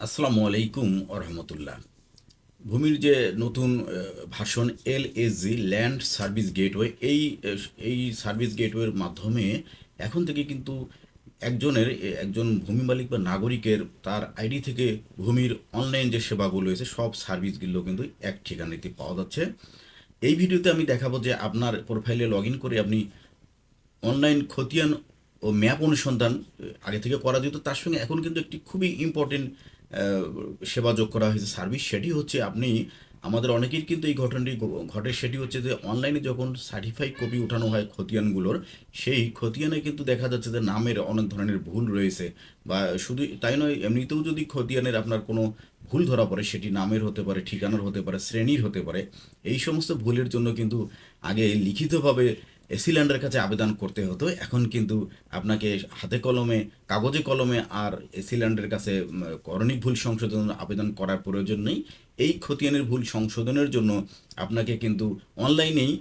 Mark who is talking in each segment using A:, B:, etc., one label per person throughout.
A: আসসালামু আলাইকুম রহমতুল্লাহ। ভূমির যে নতুন ভাষণ L S G land service gateway এই এই সার্ভিস গেটওয়ের মাধ্যমে এখন থেকে কিন্তু একজনের একজন ভূমি মালিক বা নাগরিকের তার আইডি থেকে ভূমির অনলাইন যে সেবাগুলো রয়েছে, সব সার্ভিসগুলো কিন্তু এক ঠিকানাতে পাওয়া যাচ্ছে। এই ভিডিওতে আমি দেখাবো যে আপনার প্রোফাইলে লগ করে আপনি অনলাইন খতিয়ান ও ম্যাপ অনুসন্ধান আগে থেকে করা যেত। তার সঙ্গে এখন কিন্তু একটি খুবই ইম্পর্টেন্ট সেবা যোগ করা হয়েছে সার্ভিস সেটি হচ্ছে আপনি, আমাদের অনেকের কিন্তু এই ঘটনাটি ঘটে, সেটি হচ্ছে যে অনলাইনে যখন সার্টিফাইড কপি উঠানো হয় খতিয়ানগুলোর, সেই খতিয়ানে কিন্তু দেখা যাচ্ছে যে নামের অনেক ধরনের ভুল রয়েছে বা শুধু তাই নয়, এমনিতেও যদি খতিয়ানের আপনার কোনো ভুল ধরা পড়ে, সেটি নামের হতে পারে, ঠিকানার হতে পারে, শ্রেণির হতে পারে, এই সমস্ত ভুলের জন্য কিন্তু আগে লিখিতভাবে এসিল্যান্ডের কাছে আবেদন করতে হতো। এখন কিন্তু আপনাকে হাতে কলমে, কাগজে কলমে আর এসিল্যান্ডের কাছে করণিক ভুল সংশোধনের আবেদন করার প্রয়োজন নেই। এই খতিয়ানের ভুল সংশোধনের জন্য আপনাকে কিন্তু অনলাইনেই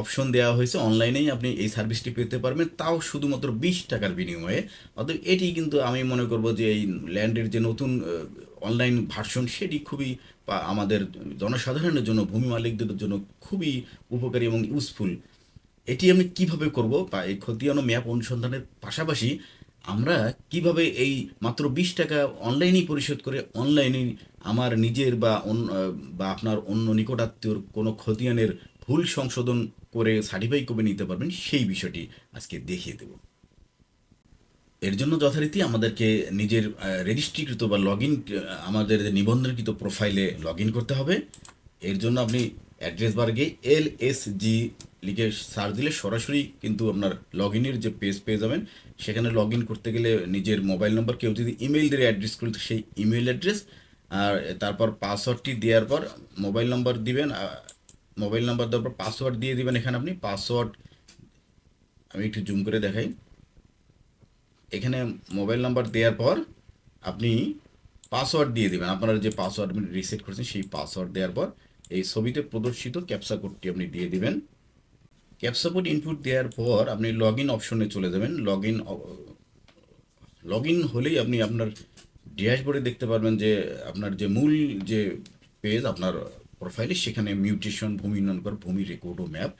A: অপশন দেওয়া হয়েছে। অনলাইনেই আপনি এই সার্ভিসটি পেতে পারবেন। তাও শুধুমাত্র বিশ টাকার বিনিময়ে। অতএব এটি কিন্তু আমি মনে করব যে এই ল্যান্ডের যে নতুন অনলাইন ভার্সন, সেটি খুবই আমাদের জনসাধারণের জন্য, ভূমি মালিকদের জন্য খুবই উপকারী এবং ইউজফুল। এটি আমি কীভাবে করব বা এই খতিয়ানো ম্যাপ অনুসন্ধানের পাশাপাশি আমরা কীভাবে এই মাত্র বিশ টাকা অনলাইনেই পরিশোধ করে অনলাইনে আমার নিজের বা অন্য, বা আপনার অন্য নিকটাত্মীয়র কোনো খতিয়ানের ভুল সংশোধন করে সার্টিফাই করে নিতে পারবেন, সেই বিষয়টি আজকে দেখিয়ে দেব। এর জন্য যথারীতি আমাদেরকে নিজের রেজিস্ট্রিকৃত বা লগ আমাদের নিবন্ধনকৃত প্রোফাইলে লগ করতে হবে। এর জন্য আপনি অ্যাড্রেস বার গিয়ে এল এস জি লিখে সার্চ দিলে সরাসরি কিন্তু আপনার লগ ইনের যে পেজ পেয়ে যাবেন। সেখানে লগ ইন করতে গেলে নিজের মোবাইল নম্বর কেউ যদি ইমেল দিয়ে অ্যাড্রেস করতে সেই ইমেল অ্যাড্রেস আর তারপর পাসওয়ার্ডটি দেওয়ার পর মোবাইল নম্বর দিবেন মোবাইল নাম্বার দেওয়ার পর পাসওয়ার্ড দিয়ে দিবেন এখানে আপনি। পাসওয়ার্ড আমি একটু জুম করে দেখাই। এখানে মোবাইল নাম্বার দেওয়ার পর আপনি পাসওয়ার্ড দিয়ে দেবেন। আপনার যে পাসওয়ার্ড আপনি রিসেট করেছেন, সেই পাসওয়ার্ড দেওয়ার পর এই ছবিতে প্রদর্শিত ক্যাপসা কোডটি আপনি দিয়ে দিবেন। ক্যাপসা কোড ইনপুট দেওয়ার পর আপনি লগ ইন অপশনে চলে যাবেন। লগ ইন লগ ইন হলেই আপনি আপনার ড্যাশবোর্ডে দেখতে পারবেন যে আপনার যে মূল যে পেজ আপনার প্রোফাইলে সেখানে মিউটেশন ভূমি উন্নয়নকর ভূমি রেকর্ড ও ম্যাপ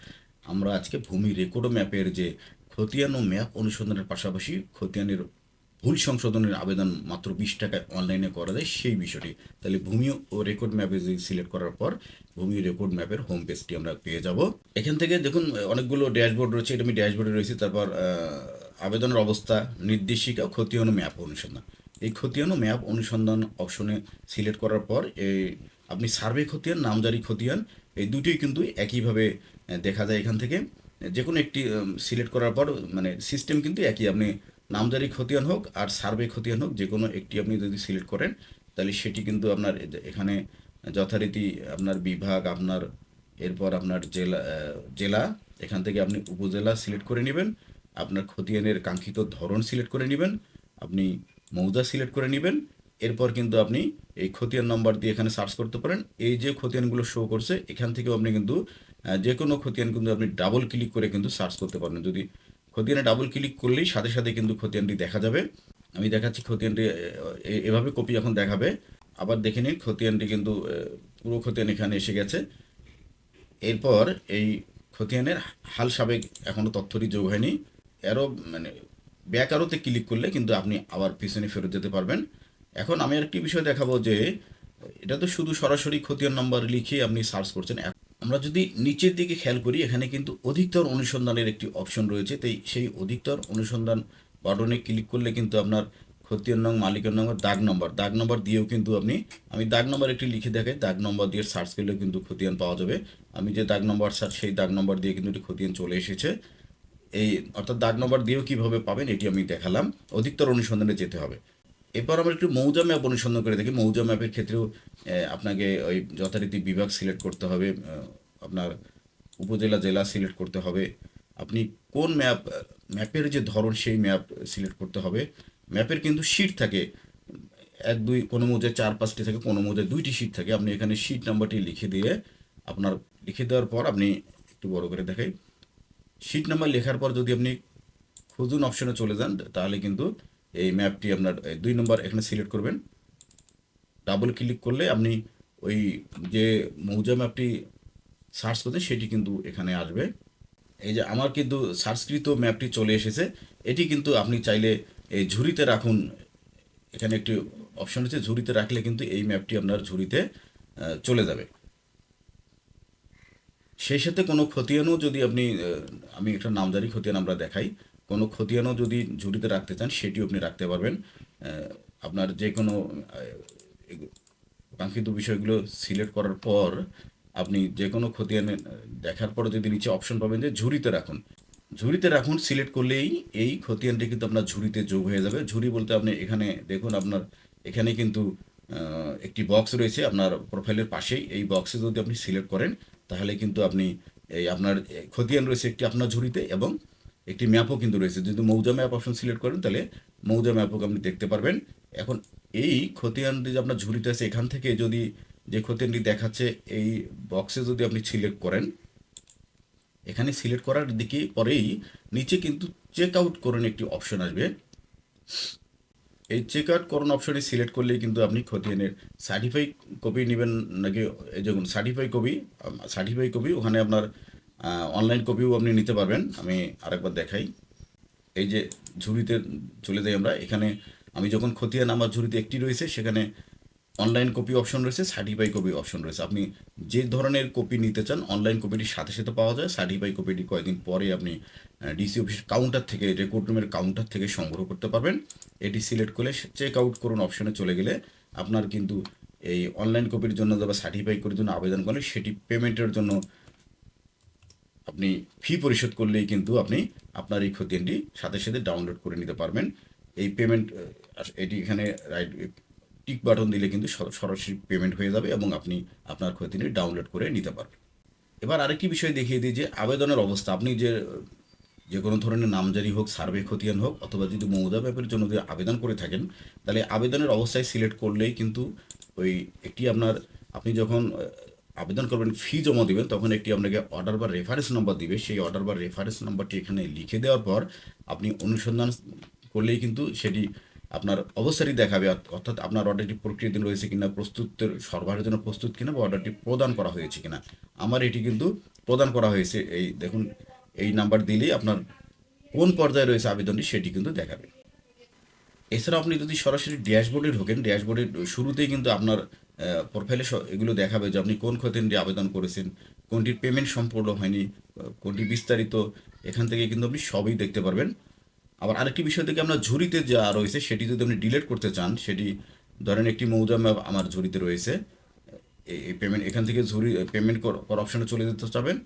A: আমরা আজকে ভূমি রেকর্ড ম্যাপের যে খতিয়ান ম্যাপ অনুসন্ধানের পাশাপাশি খতিয়ানের ভুল সংশোধনের আবেদন মাত্র বিশ টাকায় অনলাইনে করা যায়, সেই বিষয়টি। তাহলে ভূমি ও রেকর্ড ম্যাপে যদি সিলেক্ট করার পর ভূমি রেকর্ড ম্যাপের হোম পেজটি আমরা পেয়ে যাব। এখান থেকে দেখুন, অনেকগুলো ড্যাশবোর্ড রয়েছে, এটা আমি ড্যাশবোর্ডে রয়েছে, তারপর আবেদনের অবস্থা, নির্দেশিকা ও ম্যাপ অনুসন্ধান। এই ও ম্যাপ অনুসন্ধান অপশনে সিলেক্ট করার পর এই আপনি সার্ভে খতিয়ান নামজারি খতিয়ান এই দুটোই কিন্তু একইভাবে দেখা যায় এখান থেকে। যে কোনো একটি সিলেক্ট করার পর মানে সিস্টেম কিন্তু একই, আপনি নামজারি খতিয়ান হোক আর সার্ভে খতিয়ান হোক যে কোনো একটি আপনি যদি সিলেক্ট করেন, তাহলে সেটি কিন্তু আপনার এখানে যথারীতি আপনার বিভাগ, আপনার এরপর আপনার জেলা জেলা, এখান থেকে আপনি উপজেলা সিলেক্ট করে নেবেন, আপনার খতিয়ানের কাঙ্ক্ষিত ধরন সিলেক্ট করে নেবেন, আপনি মৌজা সিলেক্ট করে নেবেন, এরপর কিন্তু আপনি এই খতিয়ান নাম্বার দিয়ে এখানে সার্চ করতে পারেন। এই যে খতিয়ানগুলো শো করছে, এখান থেকেও আপনি কিন্তু যে কোনো খতিয়ান কিন্তু আপনি ডাবল ক্লিক করে কিন্তু সার্চ করতে পারেন যদি খতিয়ানে ডাবল ক্লিক করলেই সাথে সাথে কিন্তু খতিয়ানটি দেখা যাবে। আমি দেখাচ্ছি খতিয়ানটি এভাবে কপি এখন দেখাবে। আবার দেখে নিন, খতিয়ানটি কিন্তু পুরো খতিয়ান এখানে এসে গেছে। এরপর এই খতিয়ানের হাল সাবেক এখনও তথ্যটি যোগ হয়নি। এরও মানে ব্যাক আরোতে ক্লিক করলে কিন্তু আপনি আবার পিছনে ফেরত যেতে পারবেন। এখন আমি একটি বিষয় দেখাবো যে, এটা তো শুধু সরাসরি খতিয়ান নাম্বার লিখে আপনি সার্চ করছেন। আমরা যদি নিচের দিকে খেয়াল করি, এখানে কিন্তু অধিকতর অনুসন্ধানের একটি অপশন রয়েছে। তাই সেই অধিকতর অনুসন্ধান বাটনে ক্লিক করলে কিন্তু আপনার খতিয়ান নং, মালিকের নম্বর দাগ নম্বর দাগ নম্বর দিয়েও কিন্তু আপনি, আমি দাগ নম্বর একটি লিখে দেখাই, দাগ নম্বর দিয়ে সার্চ করলেও কিন্তু খতিয়ান পাওয়া যাবে। আমি যে দাগ নম্বর সার্চ সেই দাগ নম্বর দিয়ে কিন্তু একটি খতিয়ান চলে এসেছে। এই, অর্থাৎ দাগ নম্বর দিয়েও কীভাবে পাবেন, এটি আমি দেখালাম। অধিকতর অনুসন্ধানে যেতে হবে। এরপর আমরা একটু মৌজা ম্যাপ অনুসন্ধান করে দেখি। মৌজা ম্যাপের ক্ষেত্রেও আপনাকে ওই যথারীতি বিভাগ সিলেক্ট করতে হবে আপনার উপজেলা, জেলা সিলেক্ট করতে হবে। আপনি কোন ম্যাপ, ম্যাপের যে ধরন, সেই ম্যাপ সিলেক্ট করতে হবে। ম্যাপের কিন্তু শিট থাকে। এক, দুই, কোনো মৌজায় চার, পাঁচটি থাকে, কোনো মৌজায় দুইটি শিট থাকে। আপনি এখানে শিট নাম্বারটি লিখে দিয়ে আপনার, লিখে দেওয়ার পর আপনি একটু বড় করে দেখাই। শিট নাম্বার লেখার পর যদি আপনি খুঁজুন অপশনে চলে যান, তাহলে কিন্তু এই ম্যাপটি আপনার দুই নম্বর এখানে সিলেক্ট করবেন। ডাবল ক্লিক করলে আপনি ওই যে মৌজা ম্যাপটি সার্চ করতে সেটি কিন্তু এখানে আসবে। এই যে আমার কিন্তু সার্চকৃত ম্যাপটি চলে এসেছে। এটি কিন্তু আপনি চাইলে এই ঝুড়িতে রাখুন। এখানে একটি অপশন আছে ঝুড়িতে রাখলে কিন্তু এই ম্যাপটি আপনার ঝুড়িতে চলে যাবে। সেই সাথে কোনো খতিয়ানও যদি আপনি আমি একটা নামজারি খতিয়ান আমরা দেখাই। কোনো খতিয়ানও যদি ঝুড়িতে রাখতে চান, সেটিও আপনি রাখতে পারবেন। আপনার যে কোনো কাঙ্ক্ষিত বিষয়গুলো সিলেক্ট করার পর আপনি যে কোনো খতিয়ানে দেখার পর যদি নিচে অপশন পাবেন যে ঝুড়িতে রাখুন। ঝুড়িতে রাখুন, সিলেক্ট করলেই এই খতিয়ানটি কিন্তু আপনার ঝুড়িতে যোগ হয়ে যাবে। ঝুড়ি বলতে আপনি এখানে দেখুন, আপনার এখানে কিন্তু একটি বক্স রয়েছে আপনার প্রোফাইলের পাশেই। এই বক্সে যদি আপনি সিলেক্ট করেন, তাহলে কিন্তু আপনি এই আপনার খতিয়ান রয়েছে একটি আপনার ঝুড়িতে এবং একটি ম্যাপও কিন্তু রয়েছে। যদি মৌজা ম্যাপ অপশন সিলেক্ট করেন, তাহলে মৌজা ম্যাপও আপনি দেখতে পারবেন। এখন এই খতিয়ানটি যে আপনার ঝুড়িতে আছে, এখান থেকে যদি যে খতিয়ানটি দেখাচ্ছে, এই বক্সে যদি আপনি সিলেক্ট করেন, এখানে সিলেক্ট করার দিকে পরেই নিচে কিন্তু চেক আউট করুন একটি অপশন আসবে। এই চেক আউট করুন অপশনে সিলেক্ট করলেই কিন্তু আপনি খতিয়ানের সার্টিফাই কপি নেবেন নাকি, এই দেখুন সার্টিফাই কপি সার্টিফাই কপি ওখানে আপনার অনলাইন কপিও আপনি নিতে পারবেন। আমি আরেকবার দেখাই। এই যে ঝুড়িতে চলে যাই আমরা, এখানে আমি যখন খতিয়ান আমার ঝুড়িতে একটি রয়েছে, সেখানে অনলাইন কপি অপশন রয়েছে সার্টিফাই কপি অপশন রয়েছে। আপনি যে ধরনের কপি নিতে চান অনলাইন কপিটির সাথে সাথে পাওয়া যায়। সার্টিফাই কপিটি কয়েকদিন পরে আপনি ডিসি অফিস কাউন্টার থেকে রেকর্ড রুমের কাউন্টার থেকে সংগ্রহ করতে পারবেন। এটি সিলেক্ট করলে চেক আউট করুন অপশনে চলে গেলে। আপনার কিন্তু এই অনলাইন কপির জন্য বা সার্টিফাই করার জন্য আবেদন করেন সেটি পেমেন্টের জন্য আপনি ফি পরিশোধ করলেই কিন্তু আপনি আপনার এই খতিয়ানটি সাথে সাথে ডাউনলোড করে নিতে পারবেন। এই পেমেন্ট এটি এখানে রাইট টিক বাটন দিলে কিন্তু সরাসরি পেমেন্ট হয়ে যাবে এবং আপনি আপনার খতিয়ানটি ডাউনলোড করে নিতে পারবেন। এবার আরেকটি বিষয় দেখিয়ে দিই যে আবেদনের অবস্থা। আপনি যে যে কোনো ধরনের নামজারি হোক, সার্ভে খতিয়ান হোক অথবা যদি মৌজা ব্যাপের জন্য যদি আবেদন করে থাকেন, তাহলে আবেদনের অবস্থায় সিলেক্ট করলেই কিন্তু ওই একটি আপনার, আপনি যখন আবেদন করবেন ফি জমা দেবেন, তখন একটি আপনাকে অর্ডার বা রেফারেন্স নাম্বার দিবে। সেই অর্ডার বা রেফারেন্স নাম্বারটি এখানে লিখে দেওয়ার পর আপনি অনুসন্ধান করলেই কিন্তু সেটি আপনার অবস্থাটি দেখাবে। অর্থ- অর্থাৎ আপনার অর্ডারটি প্রক্রিয়াধীন রয়েছে কিনা, প্রস্তুতের সরবরাহের জন্য প্রস্তুত কিনা বা অর্ডারটি প্রদান করা হয়েছে কিনা। আমার এটি কিন্তু প্রদান করা হয়েছে। এই দেখুন, এই নাম্বার দিলেই আপনার কোন পর্যায়ে রয়েছে আবেদনটি সেটি কিন্তু দেখাবে। এছাড়া আপনি যদি সরাসরি ড্যাশবোর্ডে ঢোকেন, ড্যাশবোর্ডের শুরুতেই কিন্তু আপনার প্রোফাইলে এগুলো দেখাবে যে আপনি কোন খতিয়ানটি আবেদন করেছেন, কোনটির পেমেন্ট সম্পূর্ণ হয়নি কোনটি বিস্তারিত, এখান থেকে কিন্তু আপনি সবই দেখতে পারবেন। আবার আরেকটি বিষয় থেকে আপনার ঝুড়িতে যা রয়েছে সেটি যদি আপনি ডিলেট করতে চান, সেটি ধরেন একটি মৌজা ম্যাপ আমার ঝুড়িতে রয়েছে এই- পেমেন্ট এখান থেকে ঝুড়ি পেমেন্ট কর অপশনে চলে যেতে চাবেন।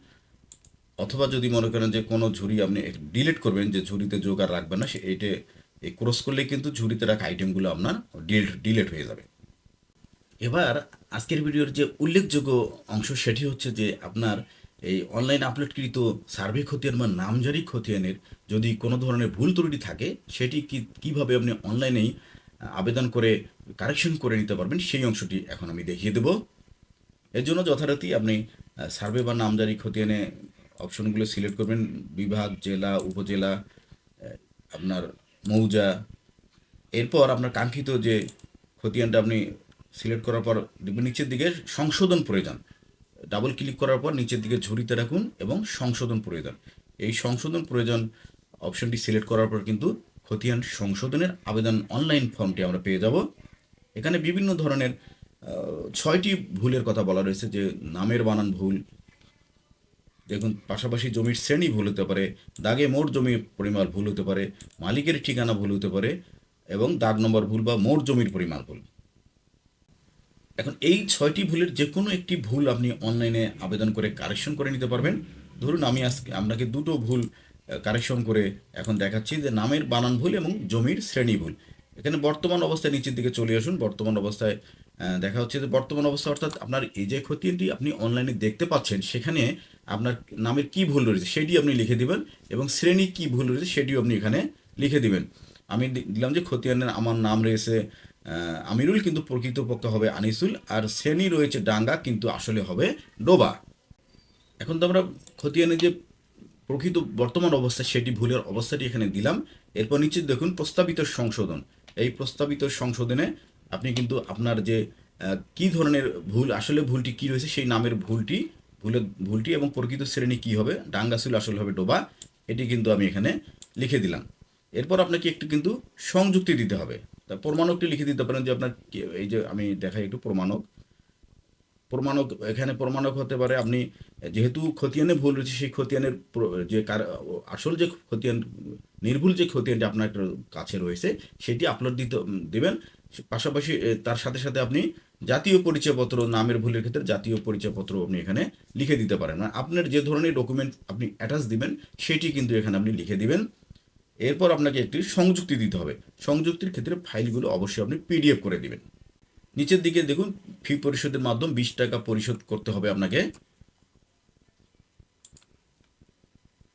A: অথবা যদি মনে করেন যে কোনো ঝুড়ি আপনি ডিলিট করবেন, যে ঝুড়িতে যোগ আর রাখবেন না, সে, এইটে এই ক্রস করলে কিন্তু ঝুড়িতে রাখা আইটেমগুলো আপনার ডিলিট ডিলেট হয়ে যাবে। এবার আজকের ভিডিওর যে উল্লেখযোগ্য অংশ সেটি হচ্ছে যে আপনার এই অনলাইন আপলোডকৃত সার্ভে খতিয়ান বা নামজারি খতিয়ানের যদি কোনো ধরনের ভুল ত্রুটি থাকে, সেটি কি, কীভাবে আপনি অনলাইনেই আবেদন করে কারেকশন করে নিতে পারবেন, সেই অংশটি এখন আমি দেখিয়ে দেবো। এর জন্য যথারীতি আপনি সার্ভে বা নামজারি খতিয়ানে অপশনগুলো সিলেক্ট করবেন। বিভাগ, জেলা, উপজেলা আপনার মৌজা। এরপর আপনার কাঙ্ক্ষিত যে খতিয়ানটা আপনি সিলেক্ট করার পর নিচের দিকে সংশোধন প্রয়োজন ডাবল ক্লিক করার পর নিচের দিকে ঝুড়িতে রাখুন এবং সংশোধন প্রয়োজন এই সংশোধন প্রয়োজন অপশনটি সিলেক্ট করার পর কিন্তু খতিয়ান সংশোধনের আবেদন অনলাইন ফর্মটি আমরা পেয়ে যাব। এখানে বিভিন্ন ধরনের ছয়টি ভুলের কথা বলা রয়েছে, যে নামের বানান ভুল, দেখুন, পাশাপাশি জমির শ্রেণি ভুল হতে পারে, দাগে মোট জমির পরিমাণ ভুল হতে পারে, মালিকের ঠিকানা ভুল হতে পারে, এবং দাগ নম্বর ভুল বা মোট জমির পরিমাণ ভুল। এখন এই ছয়টি ভুলের যে কোনো একটি ভুল আপনি অনলাইনে আবেদন করে কারেকশন করে নিতে পারবেন। ধরুন, আমি আজকে আপনাকে দুটো ভুল কারেকশন করে এখন দেখাচ্ছি যে নামের বানান ভুল এবং জমির শ্রেণি ভুল। এখানে বর্তমান অবস্থায় নিচের দিকে চলে আসুন। বর্তমান অবস্থায় দেখা হচ্ছে যে বর্তমান অবস্থা অর্থাৎ আপনার এই যে খতিয়ানটি আপনি অনলাইনে দেখতে পাচ্ছেন, সেখানে আপনার নামের কি ভুল রয়েছে সেটি আপনি লিখে দিবেন এবং শ্রেণি কি ভুল রয়েছে সেটিও আপনি এখানে লিখে দিবেন। আমি দিলাম যে খতিয়ানের আমার নাম রয়েছে আমিরুল কিন্তু প্রকৃতপক্ষে হবে আনিসুল, আর শ্রেণি রয়েছে ডাঙ্গা, কিন্তু আসলে হবে ডোবা। এখন তো আমরা খতিয়ানের যে প্রকৃত বর্তমান অবস্থা, সেটি ভুলের অবস্থাটি এখানে দিলাম। এরপর নিচে দেখুন, প্রস্তাবিত সংশোধন। এই প্রস্তাবিত সংশোধনে আপনি কিন্তু আপনার যে কি ধরনের ভুল, আসলে ভুলটি কি রয়েছে, সেই নামের ভুলটি ভুলের ভুলটি এবং প্রকৃত শ্রেণি কি হবে ডাঙ্গা ছিল আসলে হবে ডোবা, এটি কিন্তু আমি এখানে লিখে দিলাম। এরপর আপনাকে একটু কিন্তু সংযুক্তি দিতে হবে। তা প্রমাণকটি লিখে দিতে পারেন যে আপনার এই যে আমি দেখাই একটু প্রমাণক। প্রমাণক, এখানে প্রমাণক হতে পারে আপনি যেহেতু খতিয়ানে ভুল রয়েছে, সেই খতিয়ানের যে কার, আসল যে খতিয়ান, নির্ভুল যে খতিয়ানটি আপনার কাছে রয়েছে, সেটি আপলোড দিতে, দেবেন। পাশাপাশি তার সাথে সাথে আপনি জাতীয় পরিচয়পত্র, নামের ভুলের ক্ষেত্রে জাতীয় পরিচয়পত্র আপনি এখানে লিখে দিতে পারেন। মানে আপনার যে ধরনের ডকুমেন্ট আপনি অ্যাটাচ দিবেন, সেটি কিন্তু এখানে আপনি লিখে দিবেন। এরপর আপনাকে একটি সংযুক্তি দিতে হবে। সংযুক্তির ক্ষেত্রে ফাইলগুলো অবশ্যই আপনি পিডিএফ করে দিবেন। নিচের দিকে দেখুন, ফি পরিশোধের মাধ্যম বিশ টাকা পরিশোধ করতে হবে আপনাকে।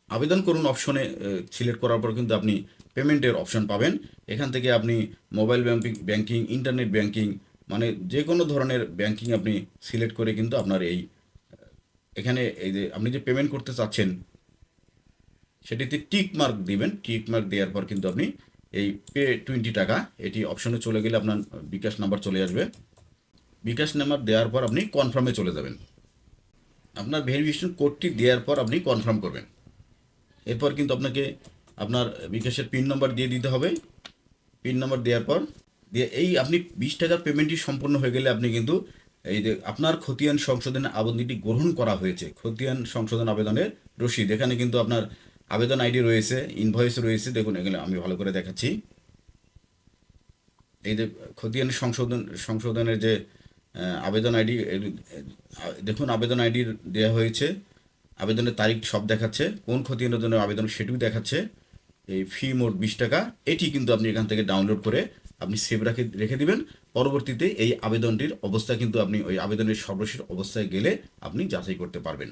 A: আবেদন করুন অপশনে সিলেক্ট করার পর কিন্তু আপনি পেমেন্টের অপশন পাবেন। এখান থেকে আপনি mobile banking banking, internet banking মানে যে কোনো ধরনের ব্যাংকিং আপনি সিলেক্ট করে কিন্তু আপনার এই, এখানে এই যে আপনি যে পেমেন্ট করতে চাচ্ছেন সেটিতে টিক মার্ক দিবেন। টিক মার্ক দেওয়ার পর কিন্তু আপনি এই পে টোয়েন্টি টাকা, এটি অপশনে চলে গেলে আপনার বিকাশ নাম্বার চলে আসবে। বিকাশ নাম্বার দেওয়ার পর আপনি কনফার্মে চলে যাবেন। আপনার ভেরিফিকেশন কোডটি দেওয়ার পর আপনি কনফার্ম করবেন। এরপর কিন্তু আপনাকে আপনার বিকাশের পিন নাম্বার দিয়ে দিতে হবে। পিন নাম্বার দেওয়ার পর দিয়ে এই আপনি বিশ টাকার পেমেন্টটি সম্পূর্ণ হয়ে গেলে আপনি কিন্তু এই যে আপনার খতিয়ান সংশোধনের আবেদনটি গ্রহণ করা হয়েছে। খতিয়ান সংশোধন আবেদনের রসিদ। এখানে কিন্তু আপনার আবেদন আইডি রয়েছে ইনভয়েস রয়েছে, দেখুন, এগুলো আমি ভালো করে দেখাচ্ছি। এই যে খতিয়ান সংশোধন, সংশোধনের যে আবেদন আইডি দেখুন, আবেদন আইডি দেওয়া হয়েছে, আবেদনের তারিখ সব দেখাচ্ছে, কোন খতিয়ানের জন্য আবেদন সেটিও দেখাচ্ছে, এই ফি মোট বিশ টাকা, এটি কিন্তু আপনি এখান থেকে ডাউনলোড করে আপনি সেভ রাখে, রেখে দিবেন, পরবর্তীতে এই আবেদনটির অবস্থা কিন্তু আপনি ওই আবেদনের সর্বশেষ অবস্থায় গেলে আপনি যাচাই করতে পারবেন।